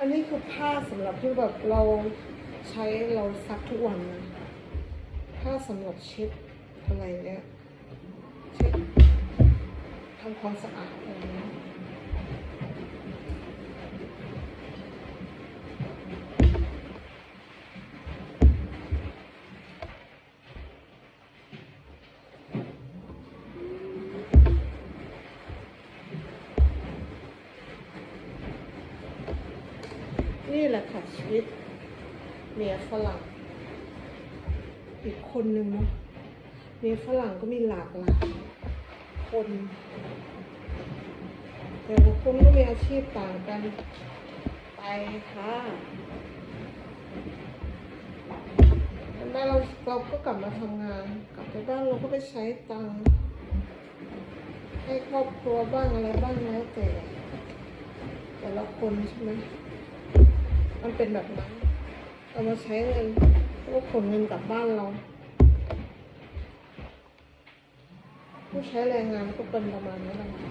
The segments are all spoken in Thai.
อันนี้คือผ้าสำหรับที่แบบเราใช้เราซักทุกวันนะผ้าสำหรับเช็ดอะไรเนี้ยเช็ดทำความสะอาดอะไรเงี้ย นี่แหละค่ะชีวิตเมียฝรั่งอีกคนนึงเนาะเมียฝรั่งก็มีหลากหลายคน แต่ละคนก็มีอาชีพต่างกันไปค่ะแล้วเราเราก็กลับมาทำงาน กลับไปบ้านเราก็ไปใช้ตังค์ให้ครอบครัวบ้างอะไรบ้างแล้วแต่แต่ละคนใช่ไหม มันเป็นแบบนั้น เอามาใช้เงินแล้วก็ขนเงินกลับบ้านเรา ผู้ใช้แรงงานก็เป็นประมาณนี้แหละค่ะ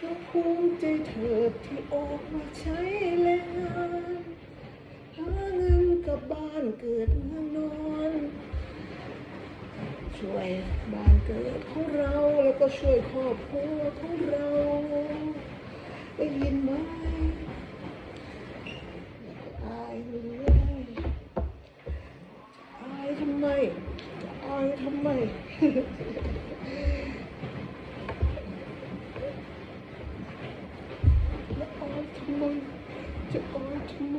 ก็ภูมิใจเธอที่ออกมาใช้แรงงานหาเงินกลับบ้านเกิดเมืองนอนช่วยบ้านเกิดของเราแล้วก็ช่วยครอบครัวของเรา ทำไมจะอายทำไม จะอายทำไมจะอายทำไม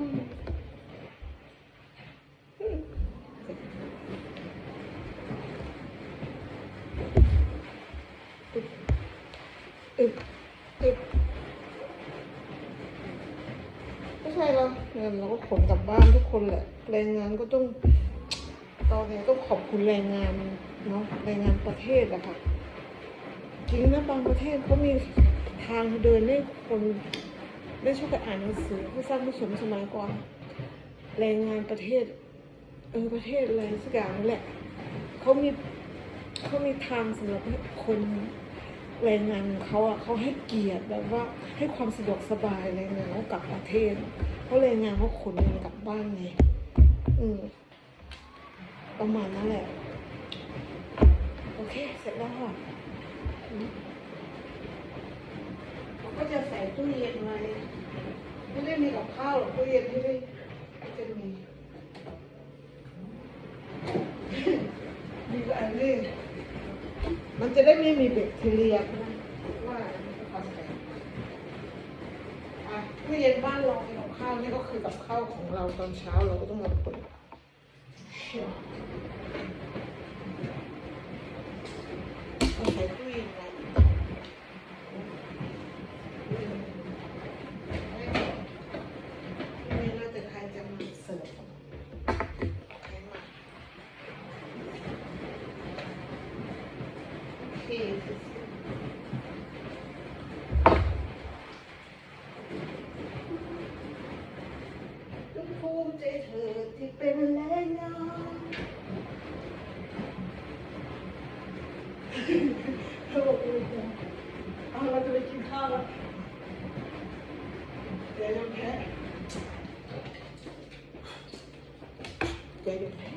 อึบอึบไม่ใช่เราเงินเราก็ขนกลับบ้านทุกคนแหละแรงงานก็ต้อง ตอนนี้ต้องขอบคุณแรงงานเนาะแรงงานประเทศอะค่ะจริงนะบางประเทศเขามีทางเดินให้คนได้ช่วยกันอ่านหนังสือผู้สร้างผู้สมสมัยก่อนแรงงานประเทศ เออประเทศอะไรสักอย่างนั่นแหละเขามีเขามีทางสำหรับคนแรงงานเขาอะเขาให้เกียรติแบบว่าให้ความสะดวกสบายแรงงานเขากลับประเทศเพราะแรงงานเขาขนเงินกลับบ้านไงอืม ประมาณนั้นแหละ โอเค เสร็จแล้วค่ะอืมเราก็จะใส่ตู้เย็นไว้ไม่ได้มีกับข้าวหรอกตู้เย็นไม่ได้ไม่จะมีดีกว่าอันนี้มันจะได้ไม่มีแบคทีเรียนะว่ามันจะทำไงอะตู้เย็นบ้านเรามีกับข้าวนี่ก็คือกับข้าวของเราตอนเช้าเราก็ต้องมาเปิด เอาใส่ตู้เย็นไว้ไม่น่าจะใครจะมาเสิร์ฟใครมา ที่ลูกภูมิใจเธอที่เป็นแรงงานเขาบอกเลยนะ เอ